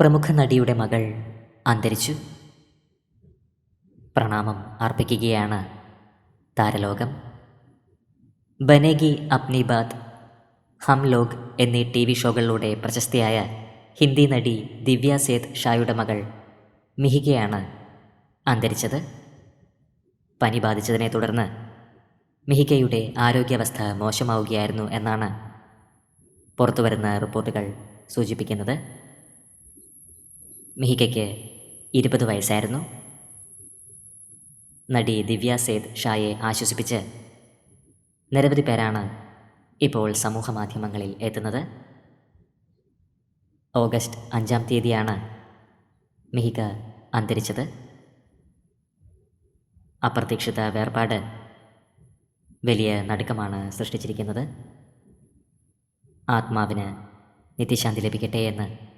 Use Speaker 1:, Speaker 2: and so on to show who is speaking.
Speaker 1: പ്രമുഖ നടിയുടെ മകൾ അന്തരിച്ചു. പ്രണാമം അർപ്പിക്കുകയാണ് താരലോകം. ബനേഗി അപ്നി ബാത് ഹം ലോഗ് എന്നീ ടി വി ഷോകളിലൂടെ പ്രശസ്തിയായ ഹിന്ദി നടി ദിവ്യ സേത് ഷായുടെ മകൾ മിഹികയാണ് അന്തരിച്ചത്. പനി ബാധിച്ചതിനെ തുടർന്ന് മിഹികയുടെ ആരോഗ്യാവസ്ഥ മോശമാവുകയായിരുന്നു എന്നാണ് പുറത്തുവരുന്ന റിപ്പോർട്ടുകൾ സൂചിപ്പിക്കുന്നത്. മിഹികയ്ക്ക് ഇരുപത് വയസ്സായിരുന്നു. നടി ദിവ്യ സേത് ഷായെ ആശ്വസിപ്പിച്ച് നിരവധി പേരാണ് ഇപ്പോൾ സമൂഹ മാധ്യമങ്ങളിൽ എത്തുന്നത്. ഓഗസ്റ്റ് അഞ്ചാം തീയതിയാണ് മിഹിക അന്തരിച്ചത്. അപ്രതീക്ഷിത വേർപാട് വലിയ നടുക്കമാണ് സൃഷ്ടിച്ചിരിക്കുന്നത്. ആത്മാവിന് നിത്യശാന്തി ലഭിക്കട്ടെ എന്ന്